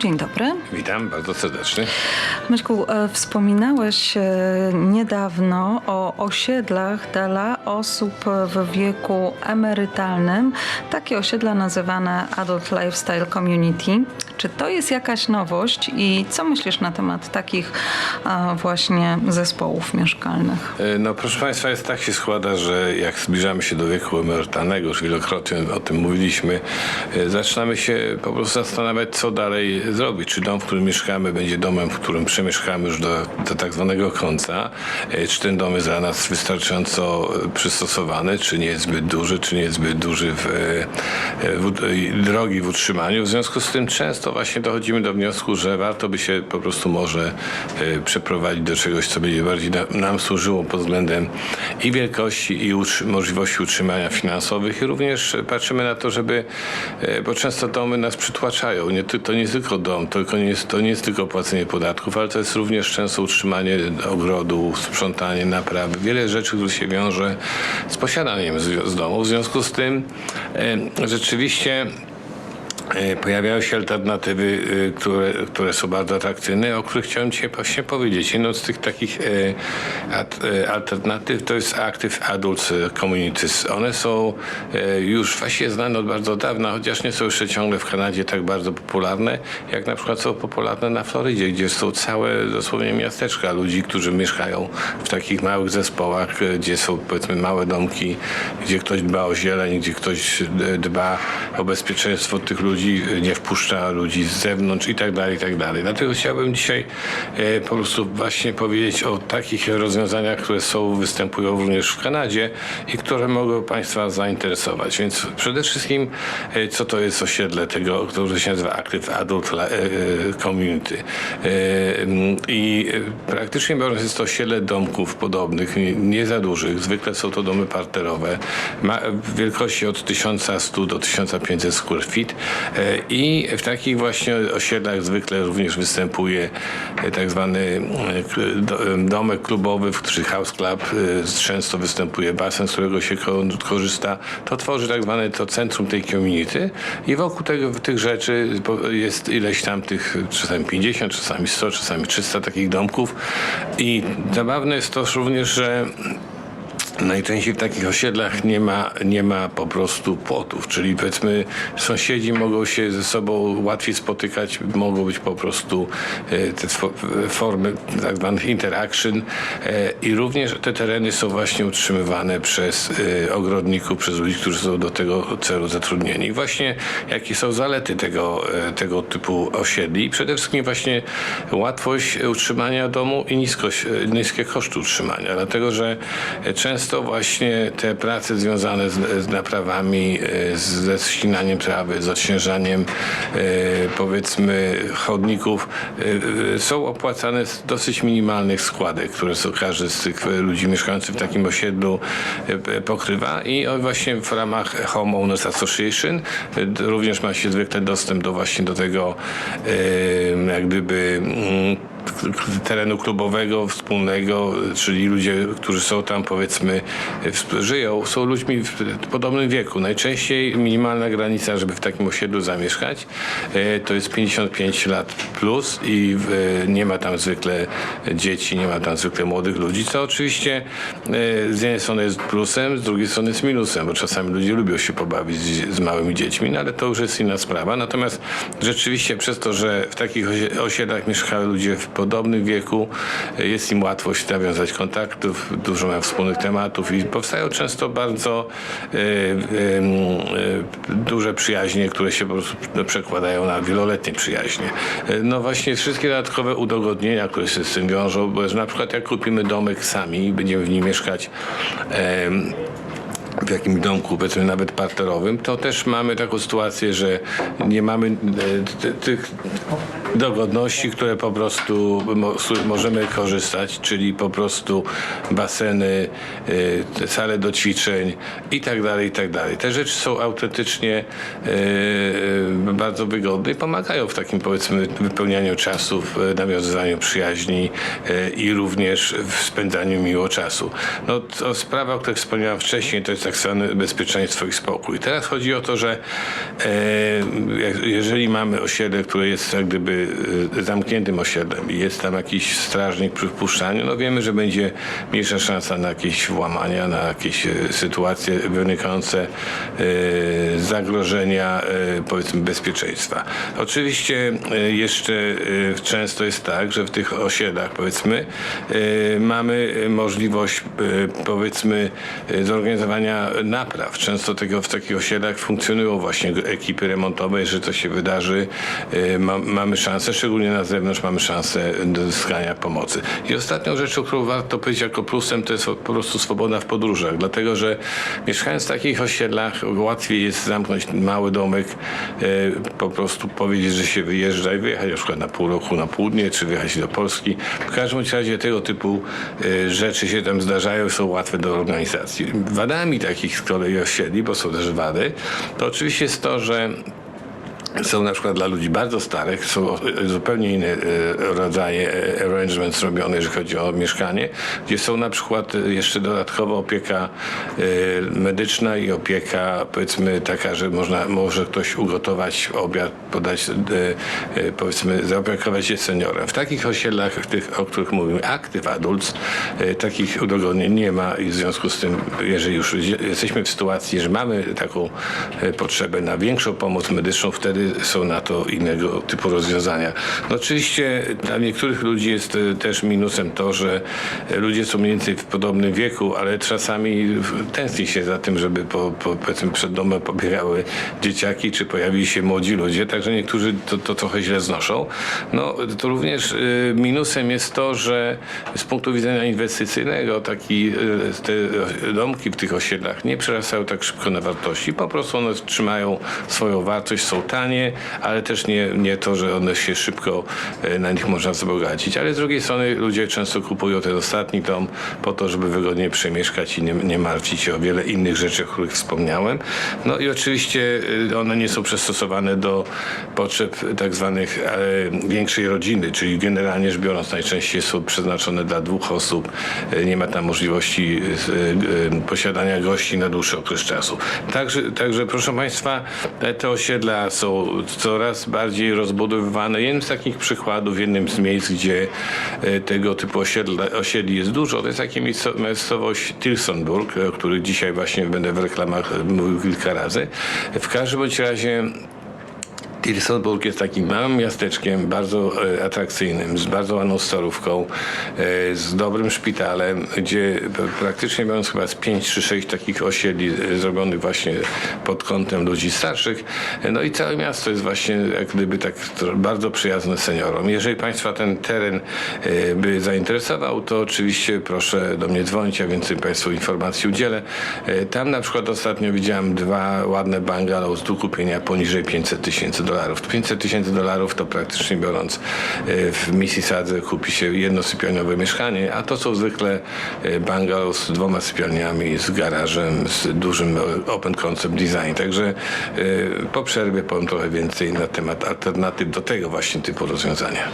Dzień dobry. Witam bardzo serdecznie. Maćku, e, wspominałeś e, niedawno o osiedlach dla osób w wieku emerytalnym. Takie osiedla nazywane Adult Lifestyle Community. Czy to jest jakaś nowość i co myślisz na temat takich e, właśnie zespołów mieszkalnych? No proszę Państwa, jest tak się składa, że jak zbliżamy się do wieku emerytalnego, już wielokrotnie o tym mówiliśmy, zaczynamy się po prostu zastanawiać, co dalej zrobić. Czy dom, w którym mieszkamy, będzie domem, w którym przemieszkamy już do, do tak zwanego końca. E, Czy ten dom jest dla nas wystarczająco e, przystosowany, czy nie jest zbyt duży, czy nie jest zbyt duży w, e, w, drogi w utrzymaniu. W związku z tym często właśnie dochodzimy do wniosku, że warto by się po prostu może przeprowadzić do czegoś, co będzie bardziej na, nam służyło pod względem i wielkości, i możliwości utrzymania finansowych, i również patrzymy na to, żeby, bo często domy nas przytłaczają. Nie, to nie tylko dom, tylko nie jest, to nie jest tylko płacenie podatków, ale to jest również często utrzymanie ogrodu, sprzątanie, naprawy, wiele rzeczy, które się wiąże z posiadaniem z, z domu. W związku z tym e, rzeczywiście Pojawiają się alternatywy, e, które, które są bardzo atrakcyjne, o których chciałem dzisiaj właśnie powiedzieć. Jedną z tych takich e, at, e, alternatyw to jest Active Adults Communities. One są e, już właściwie znane od bardzo dawna, chociaż nie są jeszcze ciągle w Kanadzie tak bardzo popularne, jak na przykład są popularne na Florydzie, gdzie są całe dosłownie miasteczka ludzi, którzy mieszkają w takich małych zespołach, e, gdzie są powiedzmy małe domki, gdzie ktoś dba o zieleń, gdzie ktoś e, dba o bezpieczeństwo tych ludzi, nie wpuszcza ludzi z zewnątrz i tak dalej, i tak dalej. Dlatego chciałbym dzisiaj e, po prostu właśnie powiedzieć o takich rozwiązaniach, które są, występują również w Kanadzie i które mogą Państwa zainteresować. Więc przede wszystkim, e, co to jest osiedle tego, które się nazywa Active Adult e, Community. I praktycznie biorąc jest to osiedle domków podobnych, nie, za dużych. Zwykle są to domy parterowe, wielkości od 1100 do 1500 square feet. E, I w takich właśnie osiedlach zwykle również występuje e, tak zwany e, domek klubowy, w którym house club, często występuje basen, z którego się ko- korzysta. To tworzy tak zwane to centrum tej community i wokół tego, tych rzeczy jest ileś tam tych, czasami 50, czasami 100, czasami 300 takich domków i zabawne jest to również, że Najczęściej w takich osiedlach nie ma, nie ma po prostu płotów, czyli powiedzmy sąsiedzi mogą się ze sobą łatwiej spotykać, mogą być po prostu e, te formy tak zwanych interaction e, i również te tereny są właśnie utrzymywane przez e, ogrodników, przez ludzi, którzy są do tego celu zatrudnieni. I właśnie jakie są zalety tego, tego typu osiedli? Przede wszystkim właśnie łatwość utrzymania domu i niskość, niskie koszty utrzymania, dlatego że e, często właśnie te prace związane z, z naprawami, e, z- ze ścinaniem trawy, z odśnieżaniem e, powiedzmy chodników e, są opłacane z dosyć minimalnych składek, które są każdy z tych ludzi mieszkających w takim osiedlu pokrywa. I właśnie w ramach Homeowners Association również ma się zwykle dostęp do właśnie do tego jak gdyby mm, terenu klubowego, wspólnego, czyli ludzie, którzy są tam powiedzmy, żyją, są ludźmi w podobnym wieku. Najczęściej minimalna granica, żeby w takim osiedlu zamieszkać, e, to jest 55 lat plus i e, nie ma tam zwykle dzieci, nie ma tam zwykle młodych ludzi, co oczywiście e, z jednej strony jest plusem, z drugiej strony jest minusem, bo czasami ludzie lubią się pobawić z, z małymi dziećmi, no ale to już jest inna sprawa. Natomiast rzeczywiście przez to, że w takich osie- osiedlach mieszkają ludzie w podobnym wieku, e, jest im łatwość nawiązać kontaktów, dużo mają wspólnych tematów i powstają często bardzo e, m, e, duże przyjaźnie, które się po prostu przekładają na wieloletnie przyjaźnie. E, No właśnie wszystkie dodatkowe udogodnienia, które się z tym wiążą, bo na przykład jak kupimy domek sami i będziemy w nim mieszkać w jakimś domku, powiedzmy nawet parterowym, to też mamy taką sytuację, że nie mamy e, ty- tych dogodności, które po prostu możemy korzystać, czyli po prostu baseny, e, sale do ćwiczeń i tak dalej, i tak dalej. Te rzeczy są autentycznie e, bardzo wygodne i pomagają w takim powiedzmy wypełnianiu czasu, w nawiązywaniu przyjaźni i również w spędzaniu miło czasu. No sprawa, o której wspomniałem wcześniej, to jest tak zwany bezpieczeństwo i spokój. Teraz chodzi o to, że e, jeżeli mamy osiedle, które jest jak gdyby e, zamkniętym osiedlem i jest tam jakiś strażnik przy wpuszczaniu, no wiemy, że będzie mniejsza szansa na jakieś włamania, na jakieś e, sytuacje wynikające z zagrożenia powiedzmy bezpieczeństwa. Oczywiście jeszcze często jest tak, że w tych osiedlach powiedzmy mamy możliwość powiedzmy e, napraw. Często tego w takich osiedlach funkcjonują właśnie ekipy remontowe, jeżeli to się wydarzy, e, ma, mamy szansę, szczególnie na zewnątrz mamy szansę uzyskania pomocy. I ostatnią rzeczą, którą warto powiedzieć jako plusem, to jest po prostu swoboda w podróżach, dlatego że mieszkając w takich osiedlach łatwiej jest zamknąć mały domek, e, po prostu powiedzieć, że się wyjeżdża i wyjechać na przykład na pół roku na południe, czy wyjechać do Polski. W każdym razie tego typu e, rzeczy się tam zdarzają są łatwe do organizacji. Wadami takich z kolei osiedli, bo są też wady, to oczywiście jest to, że są na przykład dla ludzi bardzo starych, są zupełnie inne rodzaje e, arrangements robione, jeżeli chodzi o mieszkanie, gdzie są na przykład jeszcze dodatkowo opieka e, medyczna i opieka powiedzmy taka, że można, może ktoś ugotować obiad, podać, e, powiedzmy zaopiekować się seniorem. W takich osiedlach, tych, o których mówimy, active adults, takich udogodnień nie ma i w związku z tym, jeżeli już jesteśmy w sytuacji, że mamy taką potrzebę na większą pomoc medyczną, wtedy są na to innego typu rozwiązania. No oczywiście dla niektórych ludzi jest e, też minusem to, że e, ludzie są mniej więcej w podobnym wieku, ale czasami tęskni się za tym, żeby po, po, powiedzmy przed domem pobiegały dzieciaki, czy pojawili się młodzi ludzie, także niektórzy to, to trochę źle znoszą. No to również e, minusem jest to, że z punktu widzenia inwestycyjnego taki, te domki w tych osiedlach nie przerastają tak szybko na wartości. Po prostu one trzymają swoją wartość, są tanie, ale też nie, nie to, że one się szybko e, na nich można wzbogacić. Ale z drugiej strony ludzie często kupują ten ostatni dom po to, żeby wygodnie przemieszkać i nie, nie martwić się o wiele innych rzeczy, o których wspomniałem. No i oczywiście e, one nie są przystosowane do potrzeb tak zwanych e, większej rodziny, czyli generalnie rzecz biorąc najczęściej są przeznaczone dla dwóch osób. Nie ma tam możliwości posiadania gości na dłuższy okres czasu. Także, także proszę Państwa, te osiedla są coraz bardziej rozbudowywane. Jednym z takich przykładów, jednym z miejsc, gdzie e, tego typu osiedla, osiedli jest dużo, to jest miejsco- miejscowość Tilsonburg, o której dzisiaj właśnie będę w reklamach mówił kilka razy. W każdym bądź razie Tilsonburg jest takim małym miasteczkiem, bardzo e, atrakcyjnym, z bardzo ładną starówką, e, z dobrym szpitalem, gdzie praktycznie biorąc chyba z 5 czy 6 takich osiedli e, zrobionych właśnie pod kątem ludzi starszych. No i całe miasto jest właśnie jak gdyby tak bardzo przyjazne seniorom. Jeżeli Państwa ten teren by zainteresował, to oczywiście proszę do mnie dzwonić, a więcej Państwu informacji udzielę. Tam na przykład ostatnio widziałem dwa ładne bungalows do kupienia poniżej 500 tysięcy dolarów. 500 tysięcy dolarów to praktycznie biorąc e, w Mississadze kupi się jednosypialniowe mieszkanie, a to są zwykle e, bungalows z dwoma sypialniami, z garażem, z dużym e, open concept design. Także po przerwie powiem trochę więcej na temat alternatyw do tego właśnie typu rozwiązania.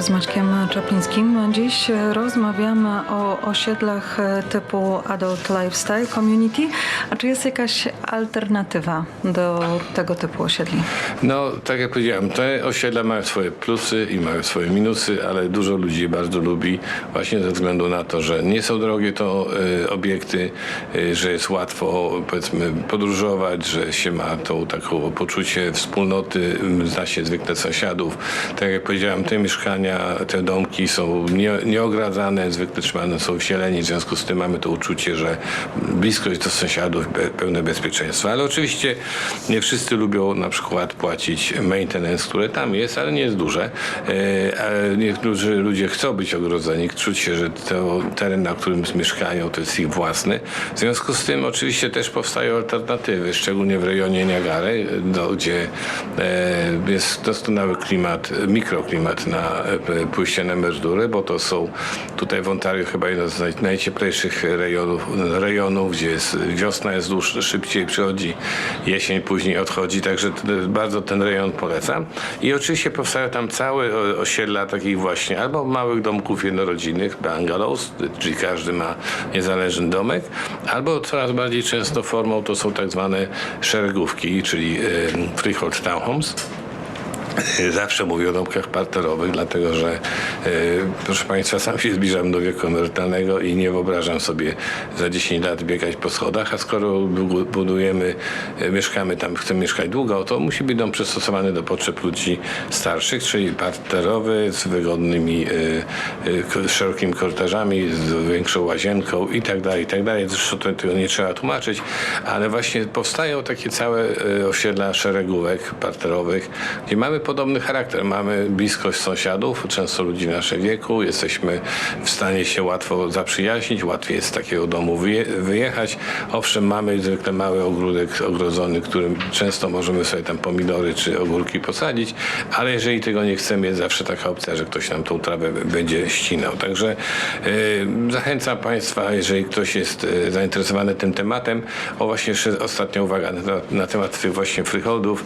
Z Maćkiem Czaplińskim. Dziś rozmawiamy o osiedlach typu Adult Lifestyle Community. A czy jest jakaś alternatywa do tego typu osiedli? No, tak jak powiedziałem, te osiedla mają swoje plusy i mają swoje minusy, ale dużo ludzi bardzo lubi właśnie ze względu na to, że nie są drogie to e, obiekty, e, że jest łatwo powiedzmy podróżować, że się ma tą taką poczucie wspólnoty, zna się zwykle sąsiadów. Tak jak powiedziałem, te mieszkania, te domki są nie, nieogradzane, zwykle trzymane są wsieleni, w związku z tym mamy to uczucie, że bliskość do sąsiadów, be, pełne bezpieczeństwo. Ale oczywiście nie wszyscy lubią na przykład płacić maintenance, które tam jest, ale nie jest duże. E, niektórzy ludzie chcą być ogrodzeni, czuć się, że to teren, na którym mieszkają, to jest ich własny. W związku z tym oczywiście też powstają alternatywy, szczególnie w rejonie Niagary, do, gdzie e, jest doskonały klimat, mikroklimat na e, pójście na emeryturę, bo to są tutaj w Ontario chyba jeden z naj, najcieplejszych rejonów, rejonów, gdzie jest, wiosna jest dłuższa, szybciej przychodzi, jesień później odchodzi, także bardzo ten rejon polecam. I oczywiście powstają tam całe osiedla takich właśnie albo małych domków jednorodzinnych, bungalows, czyli każdy ma niezależny domek, albo coraz bardziej często formą to są tak zwane szeregówki, czyli e, freehold townhomes. E, Zawsze mówię o domkach parterowych, dlatego że, e, proszę Państwa, sam się zbliżam do wieku emerytalnego i nie wyobrażam sobie za 10 lat biegać po schodach, a skoro bu- budujemy, e, mieszkamy tam, chcemy mieszkać długo, to musi być dom przystosowany do potrzeb ludzi starszych, czyli parterowy, z wygodnymi, szerokimi korytarzami, z większą łazienką i tak dalej, i tak dalej. Zresztą tego nie trzeba tłumaczyć, ale właśnie powstają takie całe osiedla szeregówek parterowych, gdzie mamy podobny charakter. Mamy bliskość sąsiadów, często ludzi w naszym wieku, jesteśmy w stanie się łatwo zaprzyjaźnić, łatwiej jest z takiego domu wyje, wyjechać. Owszem, mamy zwykle mały ogródek ogrodzony, którym często możemy sobie tam pomidory czy ogórki posadzić, ale jeżeli tego nie chcemy, jest zawsze taka opcja, że ktoś nam tą trawę będzie ścinał. Także e, zachęcam Państwa, jeżeli ktoś jest e, zainteresowany tym tematem, o właśnie jeszcze ostatnia uwaga na, na temat tych właśnie freeholdów.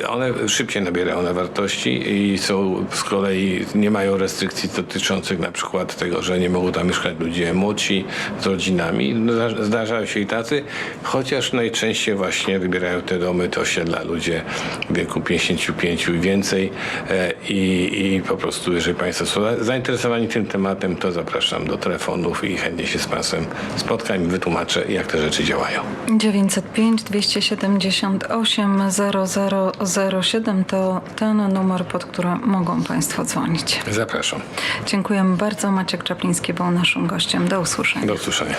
E, one szybciej nabierają na wartości i są z kolei nie mają restrykcji dotyczących na przykład tego, że nie mogą tam mieszkać ludzie młodsi z rodzinami. No, zda- Zdarzają się i tacy, chociaż najczęściej właśnie wybierają te domy, te osiedla ludzie w wieku 55 i więcej e, i, i po prostu jeżeli Państwo są za- zainteresowani tym tematem, to zapraszam do telefonów i chętnie się z Państwem spotkam i wytłumaczę, jak te rzeczy działają. 905 278 0007 ten numer, pod który mogą Państwo dzwonić. Zapraszam. Dziękujemy bardzo. Maciek Czapliński był naszym gościem. Do usłyszenia. Do usłyszenia.